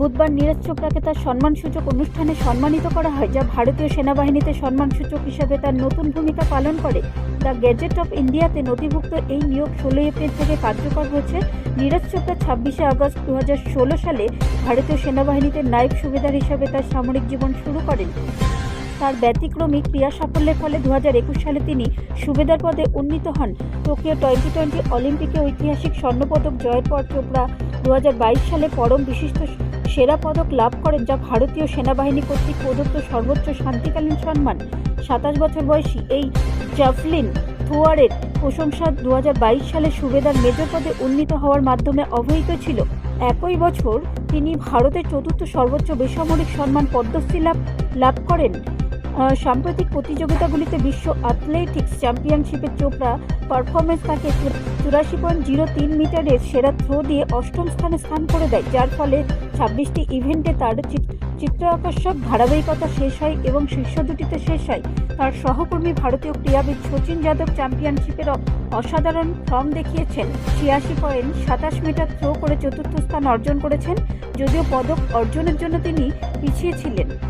বুধবার নীরজ চোপড়াকে তার সম্মানসূচক অনুষ্ঠানে সম্মানিত করা হয়, যা ভারতীয় সেনাবাহিনীতে সম্মানসূচক হিসাবে তার নতুন ভূমিকা পালন করে। দ্য গেজেট অফ ইন্ডিয়াতে নথিভুক্ত এই নিয়োগ ষোলোই এপ্রিল থেকে কার্যকর হয়েছে। নীরজ চোপড়া ছাব্বিশে আগস্ট দু হাজার ষোলো সালে ভারতীয় সেনাবাহিনীতে নাইব সুবেদার হিসাবে তার সামরিক জীবন শুরু করেন। তার ব্যতিক্রমী ক্রীড়া সাফল্যের ফলে দু একুশ সালে তিনি সুবেদার পদে উন্নীত হন। টোকিও টোয়েন্টি টোয়েন্টি অলিম্পিকে ঐতিহাসিক স্বর্ণপদক জয়ের পর চোপড়া দু হাজার বাইশ সালে পরম বিশিষ্ট সেরা পদক লাভ করেন যা ভারতীয় সেনাবাহিনী কর্তৃক প্রদত্ত সর্বোচ্চ শান্তিকালীন সম্মান। সাতাশ বছর বয়সী এই জাফলিন থুয়ারের প্রশংসা দু সালে সুবেদার মেজর পদে উন্নীত হওয়ার মাধ্যমে অবহিত ছিল। একই বছর তিনি ভারতের চতুর্থ সর্বোচ্চ বেসামরিক সম্মান পদ্মশ্রী লাভ লাভ করেন। সাম্প্রতিক প্রতিযোগিতাগুলিতে বিশ্ব অ্যাথলেটিক্স চ্যাম্পিয়নশিপে চোপড়া পারফরমেন্স তাকে চুরাশি পয়েন্ট জিরো তিন মিটারের সেরা থ্রো দিয়ে অষ্টম স্থানে স্থান করে দেয়, যার ফলে ছাব্বিশটি ইভেন্টে তার চিত- চিত্র আকর্ষক ধারাবাহিকতা শেষ হয় এবং শীর্ষ দুটিতে শেষ হয়। তার সহকর্মী ভারতীয় ক্রীড়াবিদ সচিন যাদব চ্যাম্পিয়নশিপের অসাধারণ ফর্ম দেখিয়েছেন। ছিয়াশি পয়েন্ট সাতাশ মিটার থ্রো করে চতুর্থ স্থান অর্জন করেছেন, যদিও পদক অর্জনের জন্য তিনি পিছিয়ে ছিলেন।